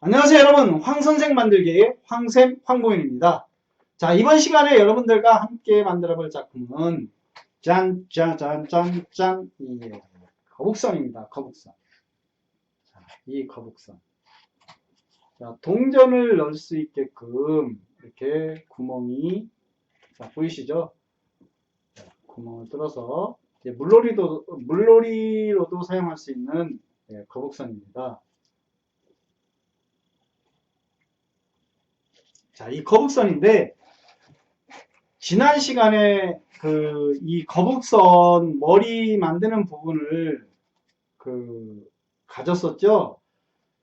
안녕하세요 여러분. 황선생 만들기 황샘 황보인입니다. 자 이번 시간에 여러분들과 함께 만들어 볼 작품은 짠짜잔짠짠. 이 거북선입니다 거북선. 자, 이 거북선. 자, 동전을 넣을 수 있게끔 이렇게 구멍이 자, 보이시죠? 자, 구멍을 뚫어서 물놀이도 물놀이로도 사용할 수 있는 예, 거북선입니다 자, 이 거북선인데, 지난 시간에 그, 이 거북선 머리 만드는 부분을 그, 가졌었죠?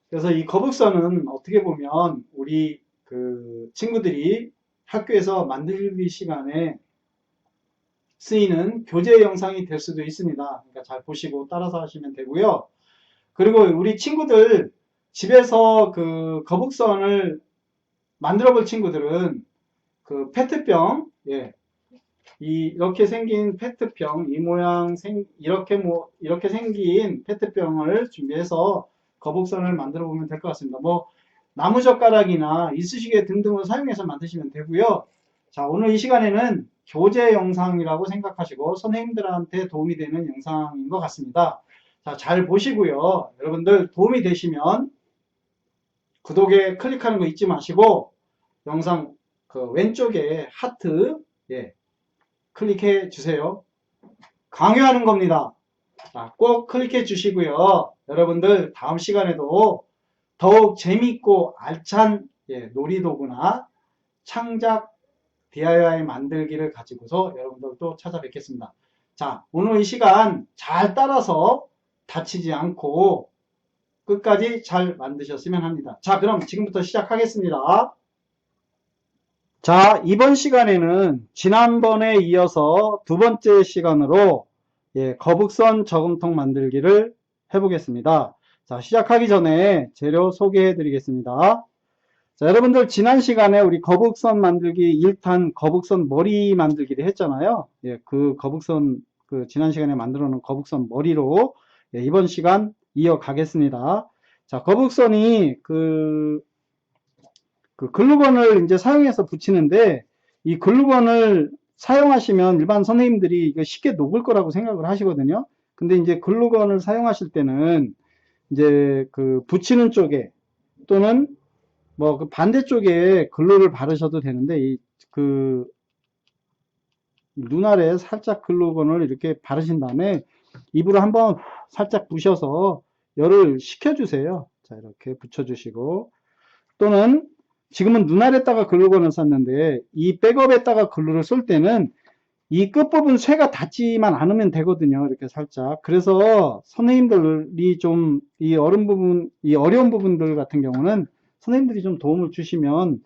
그래서 이 거북선은 어떻게 보면 우리 그 친구들이 학교에서 만들기 시간에 쓰이는 교재 영상이 될 수도 있습니다. 그러니까 잘 보시고 따라서 하시면 되고요. 그리고 우리 친구들 집에서 그 거북선을 만들어 볼 친구들은 그 페트병, 예. 이, 이렇게 생긴 페트병, 이 모양 생, 이렇게 뭐, 이렇게 생긴 페트병을 준비해서 거북선을 만들어 보면 될 것 같습니다. 뭐, 나무젓가락이나 이쑤시개 등등을 사용해서 만드시면 되고요. 자, 오늘 이 시간에는 교재 영상이라고 생각하시고 선생님들한테 도움이 되는 영상인 것 같습니다. 자, 잘 보시고요. 여러분들 도움이 되시면 구독에 클릭하는 거 잊지 마시고 영상 그 왼쪽에 하트 예, 클릭해 주세요. 강요하는 겁니다. 자, 꼭 클릭해 주시고요. 여러분들 다음 시간에도 더욱 재밌고 알찬 예, 놀이도구나 창작 DIY 만들기를 가지고서 여러분들 또 찾아뵙겠습니다. 자, 오늘 이 시간 잘 따라서 다치지 않고 끝까지 잘 만드셨으면 합니다. 자, 그럼 지금부터 시작하겠습니다. 자, 이번 시간에는 지난번에 이어서 두 번째 시간으로 예, 거북선 저금통 만들기를 해보겠습니다. 자, 시작하기 전에 재료 소개해 드리겠습니다. 자, 여러분들 지난 시간에 우리 거북선 만들기 1탄 거북선 머리 만들기를 했잖아요. 예, 그 거북선 그 지난 시간에 만들어 놓은 거북선 머리로 예, 이번 시간 이어가겠습니다. 자, 거북선이 그, 그 글루건을 이제 사용해서 붙이는데 이 글루건을 사용하시면 일반 선생님들이 이거 쉽게 녹을 거라고 생각을 하시거든요. 근데 이제 글루건을 사용하실 때는 이제 그 붙이는 쪽에 또는 뭐 그 반대쪽에 글루를 바르셔도 되는데 이그 눈알에 살짝 글루건을 이렇게 바르신 다음에 입으로 한번 살짝 부셔서 열을 식혀주세요. 자, 이렇게 붙여주시고, 또는 지금은 눈알에다가 글루건을 쐈는데, 이 백업에다가 글루를 쏠 때는 이 끝부분 쇠가 닿지만 않으면 되거든요. 이렇게 살짝. 그래서 선생님들이 좀 이 어려운 부분, 이 어려운 부분들 같은 경우는 선생님들이 좀 도움을 주시면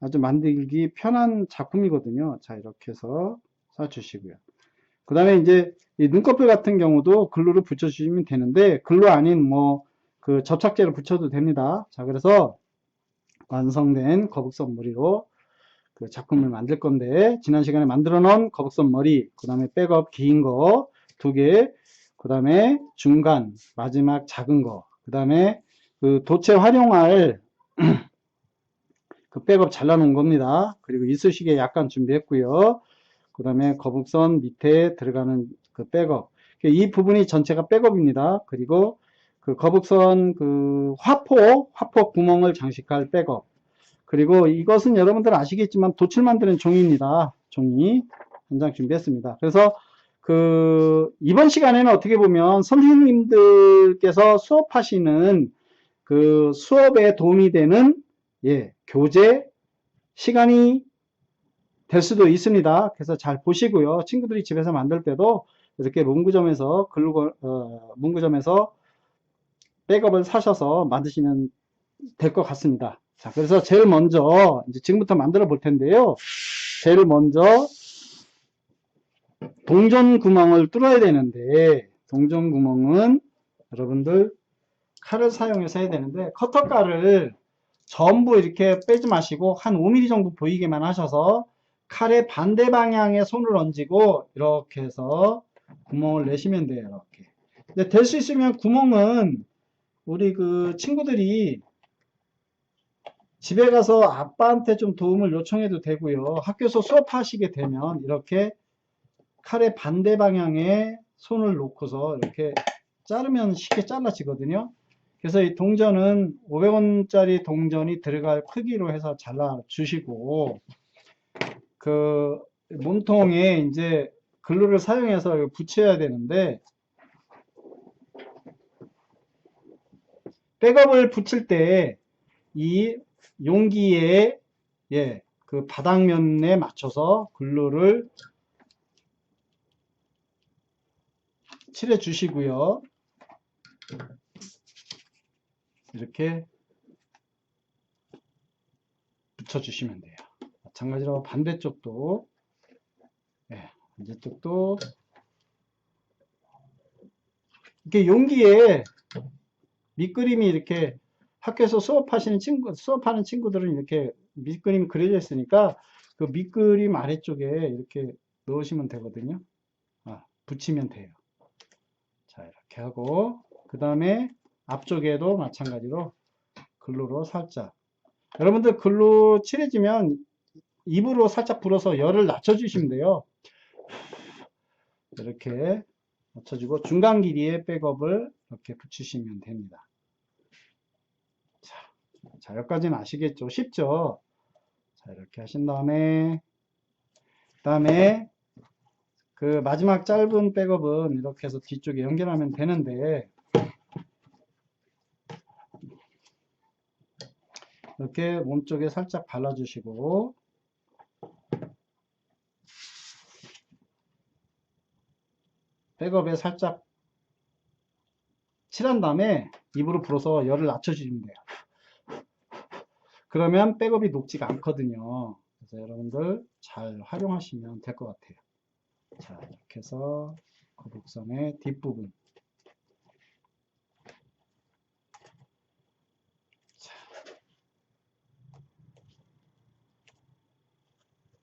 아주 만들기 편한 작품이거든요. 자, 이렇게 해서 쏴주시고요. 그 다음에 이제 이 눈꺼풀 같은 경우도 글루를 붙여주시면 되는데 글루 아닌 뭐 그 접착제를 붙여도 됩니다. 자 그래서 완성된 거북선 머리로 그 작품을 만들 건데 지난 시간에 만들어 놓은 거북선 머리 그 다음에 백업 긴 거 두개그 다음에 중간 마지막 작은 거그 다음에 그 도체 활용할 그 백업 잘라놓은 겁니다. 그리고 이쑤시개 약간 준비했고요. 그 다음에 거북선 밑에 들어가는 그 백업. 이 부분이 전체가 백업입니다. 그리고 그 거북선 그 화포, 화포 구멍을 장식할 백업. 그리고 이것은 여러분들 아시겠지만 도칠 만드는 종이입니다. 종이. 한 장 준비했습니다. 그래서 그 이번 시간에는 어떻게 보면 선생님들께서 수업하시는 그 수업에 도움이 되는 예, 교재 시간이 될 수도 있습니다. 그래서 잘 보시고요. 친구들이 집에서 만들 때도 이렇게 문구점에서 글루건 어, 문구점에서 백업을 사셔서 만드시면 될 것 같습니다. 자, 그래서 제일 먼저 이제 지금부터 만들어 볼 텐데요. 제일 먼저 동전 구멍을 뚫어야 되는데 동전 구멍은 여러분들 칼을 사용해서 해야 되는데 커터칼을 전부 이렇게 빼지 마시고 한 5mm 정도 보이게만 하셔서 칼의 반대 방향에 손을 얹고 이렇게 해서 구멍을 내시면 돼요. 이렇게. 될수 있으면 구멍은 우리 그 친구들이 집에 가서 아빠한테 좀 도움을 요청해도 되고요. 학교에서 수업하시게 되면 이렇게 칼의 반대 방향에 손을 놓고서 이렇게 자르면 쉽게 잘라지거든요. 그래서 이 동전은 500원짜리 동전이 들어갈 크기로 해서 잘라 주시고 그 몸통에 이제 글루를 사용해서 붙여야 되는데 백업을 붙일 때 이 용기에 예, 그 바닥면에 맞춰서 글루를 칠해 주시고요. 이렇게 붙여 주시면 돼요. 마찬가지로 반대쪽도 예, 반대쪽도 이렇게 용기에 밑그림이 이렇게 학교에서 수업하시는 친구, 수업하는 친구들은 이렇게 밑그림이 그려져 있으니까 그 밑그림 아래쪽에 이렇게 넣으시면 되거든요. 아, 붙이면 돼요. 자, 이렇게 하고, 그 다음에 앞쪽에도 마찬가지로 글루로 살짝. 여러분들 글루 칠해지면 입으로 살짝 불어서 열을 낮춰주시면 돼요. 이렇게 낮춰주고 중간 길이의 백업을 이렇게 붙이시면 됩니다. 자, 자 여기까지는 아시겠죠? 쉽죠? 자, 이렇게 하신 다음에, 그 다음에, 그 마지막 짧은 백업은 이렇게 해서 뒤쪽에 연결하면 되는데, 이렇게 몸쪽에 살짝 발라주시고, 백업에 살짝 칠한 다음에 입으로 불어서 열을 낮춰주시면 돼요. 그러면 백업이 녹지가 않거든요. 그래서 여러분들 잘 활용하시면 될 것 같아요. 자, 이렇게 해서 거북선의 뒷부분. 자,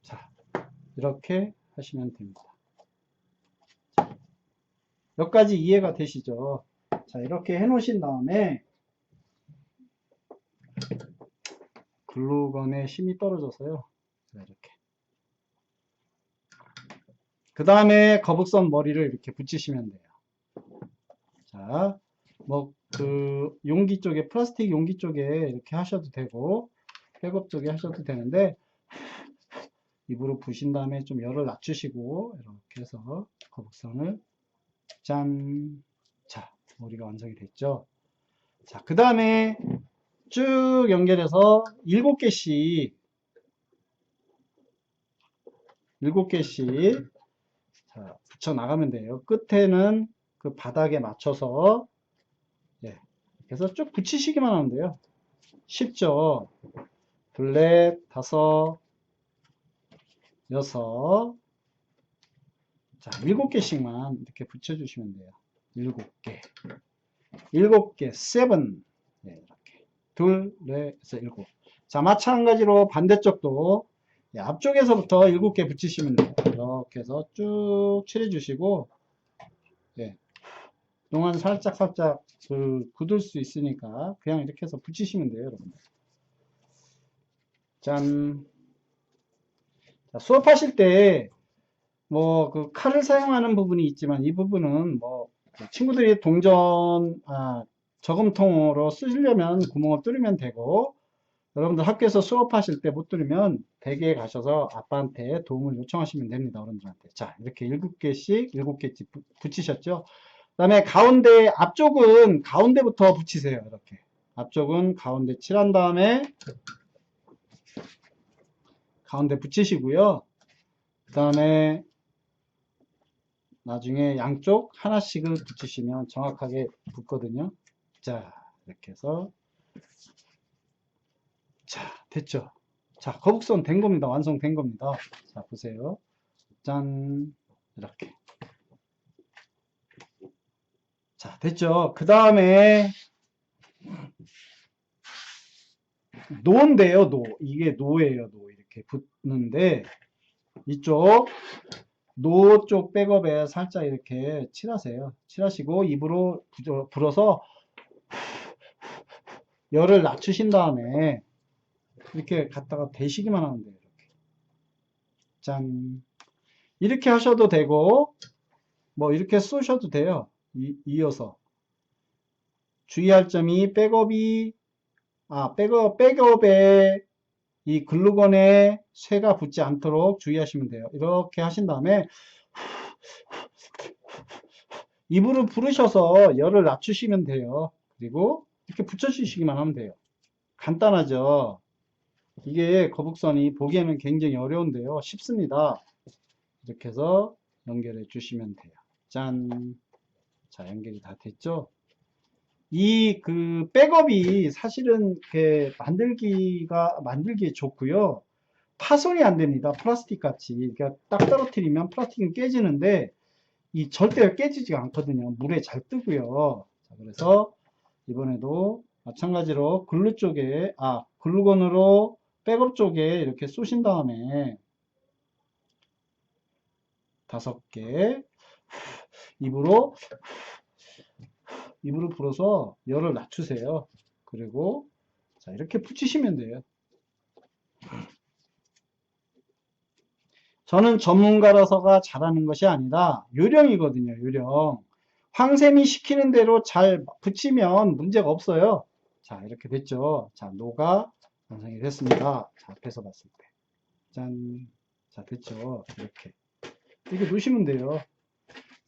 자, 이렇게 하시면 됩니다. 자, 여기까지 이해가 되시죠? 자, 이렇게 해 놓으신 다음에 글루건의 힘이 떨어져서요. 자, 이렇게. 그 다음에 거북선 머리를 이렇게 붙이시면 돼요. 자, 뭐, 그, 용기 쪽에, 플라스틱 용기 쪽에 이렇게 하셔도 되고, 백업 쪽에 하셔도 되는데, 입으로 부신 다음에 좀 열을 낮추시고, 이렇게 해서 거북선을 짠. 자, 머리가 완성이 됐죠. 자, 그 다음에 쭉 연결해서 7개씩 7개씩 자, 붙여 나가면 돼요. 끝에는 그 바닥에 맞춰서 예, 그래서 쭉 붙이시기만 하면 돼요. 쉽죠? 둘넷, 다섯, 여섯 자, 일곱 개씩만 이렇게 붙여주시면 돼요. 일곱 개. 일곱 개, seven. 네, 이렇게. 둘, 넷, 일곱. 자, 마찬가지로 반대쪽도 예, 앞쪽에서부터 일곱 개 붙이시면 돼요. 이렇게 해서 쭉 칠해주시고, 예. 동안 살짝 살짝 그 굳을 수 있으니까 그냥 이렇게 해서 붙이시면 돼요, 여러분. 짠. 자, 수업하실 때, 뭐, 그 칼을 사용하는 부분이 있지만 이 부분은 뭐, 친구들이 동전, 아, 저금통으로 쓰시려면 구멍을 뚫으면 되고, 여러분들 학교에서 수업하실 때 못 뚫으면 댁에 가셔서 아빠한테 도움을 요청하시면 됩니다. 어른들한테. 자, 이렇게 7개씩, 7개씩 붙이셨죠? 그 다음에 가운데, 앞쪽은 가운데부터 붙이세요. 이렇게. 앞쪽은 가운데 칠한 다음에 가운데 붙이시고요. 그 다음에 나중에 양쪽 하나씩을 붙이시면 정확하게 붙거든요. 자, 이렇게 해서 자, 됐죠? 자, 거북선 된 겁니다. 완성된 겁니다. 자, 보세요. 짠, 이렇게. 자, 됐죠? 그 다음에 노인데요, 노. 이게 노예요, 노. 이렇게 붙는데 이쪽 노 쪽 백업에 살짝 이렇게 칠하세요. 칠하시고 입으로 불어서 열을 낮추신 다음에 이렇게 갖다가 대시기만 하면 돼요. 이렇게. 짠. 이렇게 하셔도 되고, 뭐 이렇게 쏘셔도 돼요. 이, 이어서. 주의할 점이 백업이, 아, 백업, 백업에 이 글루건에 쇠가 붙지 않도록 주의하시면 돼요. 이렇게 하신 다음에 입으로 부르셔서 열을 낮추시면 돼요. 그리고 이렇게 붙여주시기만 하면 돼요. 간단하죠? 이게 거북선이 보기에는 굉장히 어려운데요. 쉽습니다. 이렇게 해서 연결해 주시면 돼요. 짠. 자, 연결이 다 됐죠? 이 그 백업이 사실은 만들기가 만들기에 좋고요. 파손이 안 됩니다. 플라스틱 같이. 그러니까 딱 떨어뜨리면 플라스틱은 깨지는데 이 절대 깨지지가 않거든요. 물에 잘 뜨고요. 자, 그래서 이번에도 마찬가지로 글루 쪽에 아 글루건으로 백업 쪽에 이렇게 쏘신 다음에 다섯 개 입으로 입으로 불어서 열을 낮추세요. 그리고 자 이렇게 붙이시면 돼요. 저는 전문가라서가 잘하는 것이 아니라 요령이거든요. 요령. 황샘이 시키는 대로 잘 붙이면 문제가 없어요. 자 이렇게 됐죠. 자 노가 완성이 됐습니다. 자 앞에서 봤을 때. 짠. 자 됐죠. 이렇게. 이렇게 놓으시면 돼요.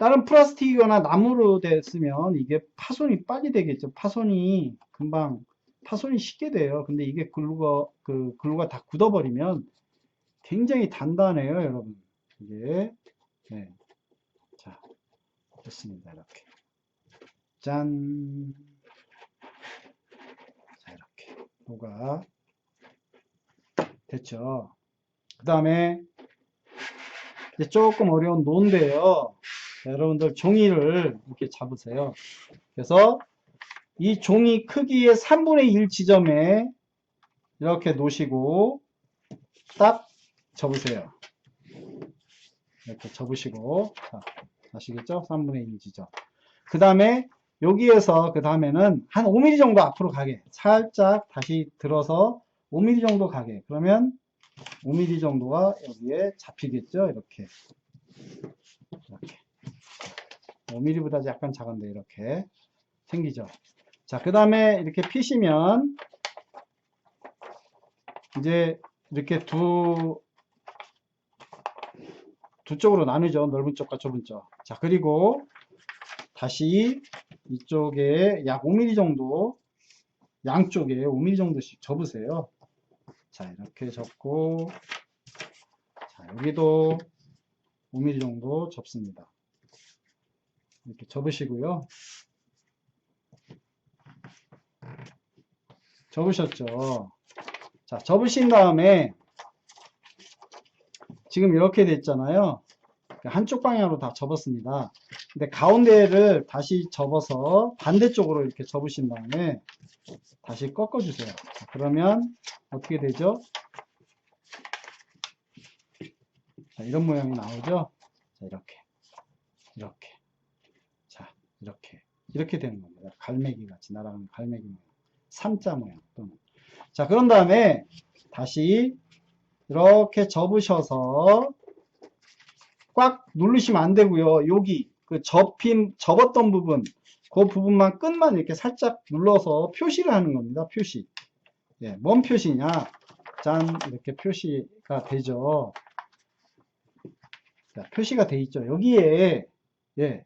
다른 플라스틱이거나 나무로 됐으면 이게 파손이 빨리 되겠죠. 파손이 금방 파손이 쉽게 돼요. 근데 이게 글루가 그 글루가 다 굳어버리면 굉장히 단단해요, 여러분. 이게 네. 자 됐습니다. 이렇게 짠. 자 이렇게 뭐가 됐죠. 그 다음에 이제 조금 어려운 노인데요. 자, 여러분들 종이를 이렇게 잡으세요. 그래서 이 종이 크기의 3분의 1 지점에 이렇게 놓으시고 딱 접으세요. 이렇게 접으시고 자, 아시겠죠? 3분의 1 지점. 그 다음에 여기에서 그 다음에는 한 5mm 정도 앞으로 가게 살짝 다시 들어서 5mm 정도 가게 그러면 5mm 정도가 여기에 잡히겠죠? 이렇게 이렇게 5mm보다 약간 작은데 이렇게 생기죠. 자, 그 다음에 이렇게 피시면 이제 이렇게 두, 두 쪽으로 나누죠. 넓은 쪽과 좁은 쪽. 자, 그리고 다시 이쪽에 약 5mm 정도 양쪽에 5mm 정도씩 접으세요. 자, 이렇게 접고 자, 여기도 5mm 정도 접습니다. 이렇게 접으시고요. 접으셨죠. 자, 접으신 다음에 지금 이렇게 됐잖아요. 한쪽 방향으로 다 접었습니다. 근데 가운데를 다시 접어서 반대쪽으로 이렇게 접으신 다음에 다시 꺾어주세요. 자, 그러면 어떻게 되죠? 자, 이런 모양이 나오죠? 자, 이렇게. 이렇게. 자, 이렇게. 이렇게 되는 겁니다. 갈매기 같이 날아가는 갈매기 모양. 삼자 모양 또는. 자, 그런 다음에 다시 이렇게 접으셔서 꽉 누르시면 안 되고요. 여기 그 접힌 접었던 부분 그 부분만 끝만 이렇게 살짝 눌러서 표시를 하는 겁니다. 표시. 예, 뭔 표시냐? 짠 이렇게 표시가 되죠. 자, 표시가 돼 있죠. 여기에 예,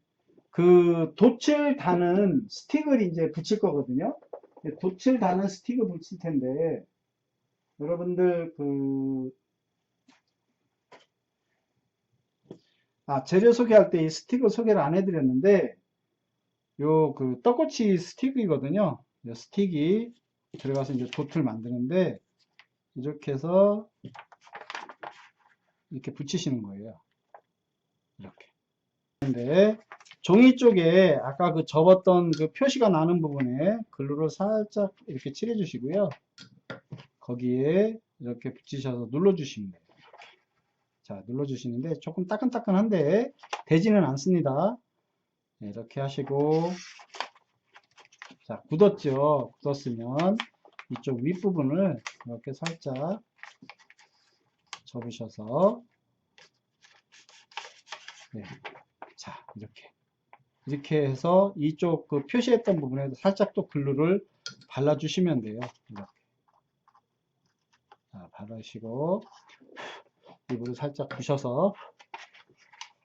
그 돛을 다는 스틱을 이제 붙일 거거든요. 예, 돛을 다는 스틱을 붙일 텐데 여러분들 그 아, 재료 소개할 때 이 스틱을 소개를 안 해드렸는데, 요, 그, 떡꼬치 스틱이거든요. 이 스틱이 들어가서 이제 돛을 만드는데, 이렇게 해서, 이렇게 붙이시는 거예요. 이렇게. 근데, 종이 쪽에 아까 그 접었던 그 표시가 나는 부분에 글루를 살짝 이렇게 칠해 주시고요. 거기에 이렇게 붙이셔서 눌러 주시면 돼요. 자, 눌러 주시는데 조금 따끈따끈한데 되지는 않습니다. 네, 이렇게 하시고 자, 굳었죠. 굳었으면 이쪽 윗부분을 이렇게 살짝 접으셔서 네. 자 이렇게 이렇게 해서 이쪽 그 표시했던 부분에 살짝 또 글루를 발라주시면 돼요. 이렇게. 자, 바르시고 입으로 살짝 부셔서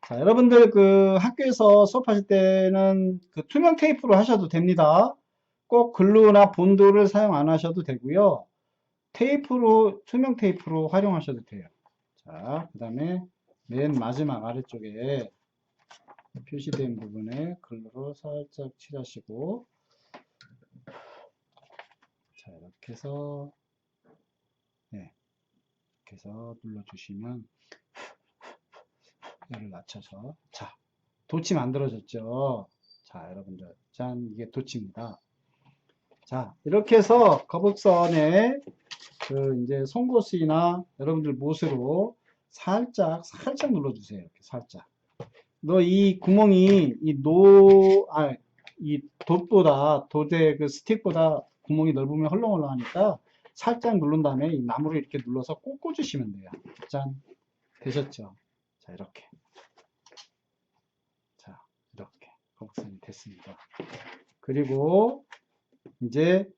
자 여러분들 그 학교에서 수업하실 때는 그 투명 테이프로 하셔도 됩니다. 꼭 글루나 본드를 사용 안 하셔도 되고요. 테이프로 투명 테이프로 활용하셔도 돼요. 자, 그 다음에 맨 마지막 아래쪽에 표시된 부분에 글루로 살짝 칠하시고 자 이렇게 해서 네 이렇게 해서 눌러주시면 열을 낮춰서 자 도치 만들어졌죠? 자 여러분들 짠 이게 도치입니다. 자 이렇게 해서 거북선에 그 이제 송곳이나 여러분들 못으로 살짝 살짝 눌러주세요. 이렇게 살짝 너 이 구멍이 이 노, 아, 이 돛보다, 돛의 그 스틱보다 구멍이 넓으면 헐렁헐렁하니까 살짝 누른 다음에 이 나무를 이렇게 눌러서 꼭 꽂으시면 돼요. 짠. 되셨죠? 자, 이렇게. 자, 이렇게. 거북선이 됐습니다. 그리고 이제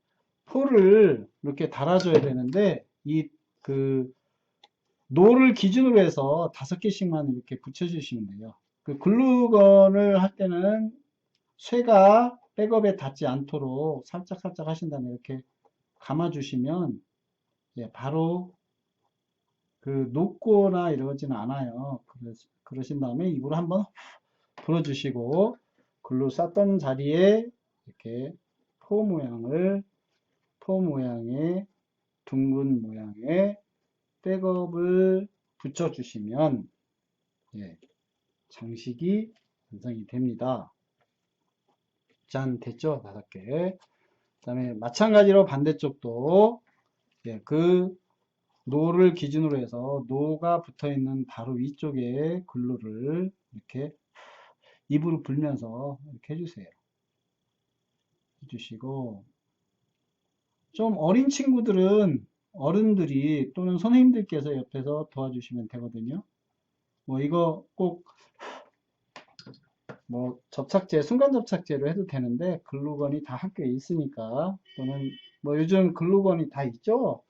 포를 이렇게 달아줘야 되는데 이 그 노를 기준으로 해서 다섯 개씩만 이렇게 붙여주시면 돼요. 그 글루건을 할 때는 쇠가 백업에 닿지 않도록 살짝 살짝 하신 다음에 이렇게 감아주시면 예, 바로 그 녹거나 이러지는 않아요. 그러, 그러신 다음에 입으로 한번 불어주시고 글루 쌌던 자리에 이렇게 포 모양을 포 모양의 둥근 모양의 백업을 붙여주시면 예, 장식이 완성이 됩니다. 짠 됐죠? 다섯 개. 그 다음에 마찬가지로 반대쪽도 예, 그 노를 기준으로 해서 노가 붙어 있는 바로 위쪽에 글루를 이렇게 입으로 불면서 이렇게 해주세요. 해주시고 좀 어린 친구들은 어른들이 또는 선생님들께서 옆에서 도와주시면 되거든요. 뭐 이거 꼭 뭐 접착제, 순간 접착제로 해도 되는데 글루건이 다 학교에 있으니까 또는 뭐 요즘 글루건이 다 있죠.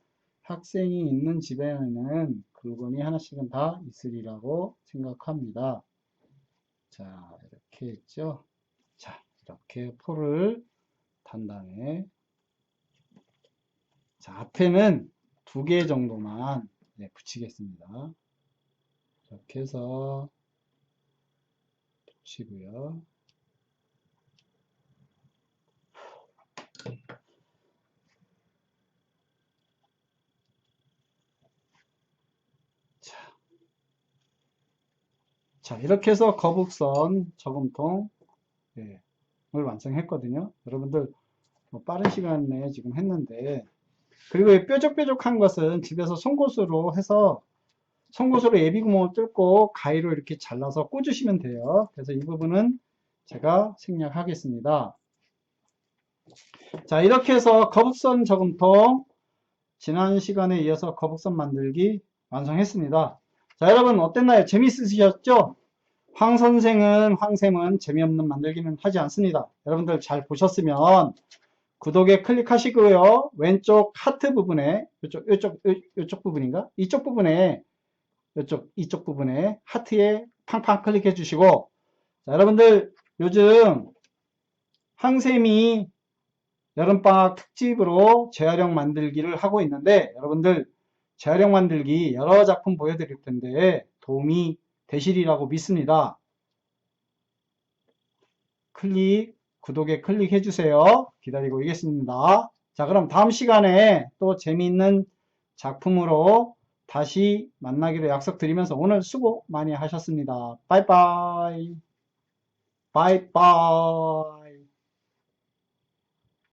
학생이 있는 집에는 글루건이 하나씩은 다 있으리라고 생각합니다. 자 이렇게 했죠. 자 이렇게 포를 단 다음에 자 앞에는 두 개 정도만 네, 붙이겠습니다. 이렇게 해서 붙이고요. 자, 자 이렇게 해서 거북선 저금통 예, 을 완성했거든요. 여러분들 뭐 빠른 시간 내에 지금 했는데 그리고 이 뾰족뾰족한 것은 집에서 송곳으로 해서 송곳으로 예비구멍을 뚫고 가위로 이렇게 잘라서 꽂으시면 돼요. 그래서 이 부분은 제가 생략하겠습니다. 자 이렇게 해서 거북선 저금통 지난 시간에 이어서 거북선 만들기 완성했습니다. 자 여러분 어땠나요? 재밌으셨죠? 황 선생은 황쌤은 재미없는 만들기는 하지 않습니다. 여러분들 잘 보셨으면 구독에 클릭하시고요. 왼쪽 하트 부분에 이쪽 이쪽 이쪽 부분인가? 이쪽 부분에 이쪽 이쪽 부분에 하트에 팡팡 클릭해 주시고 자, 여러분들 요즘 항쌤이 여름방학 특집으로 재활용 만들기를 하고 있는데 여러분들 재활용 만들기 여러 작품 보여드릴 텐데 도움이 되시리라고 믿습니다. 클릭, 구독에 클릭해 주세요. 기다리고 있겠습니다. 자, 그럼 다음 시간에 또 재미있는 작품으로 다시 만나기로 약속드리면서 오늘 수고 많이 하셨습니다. 바이바이. 바이바이.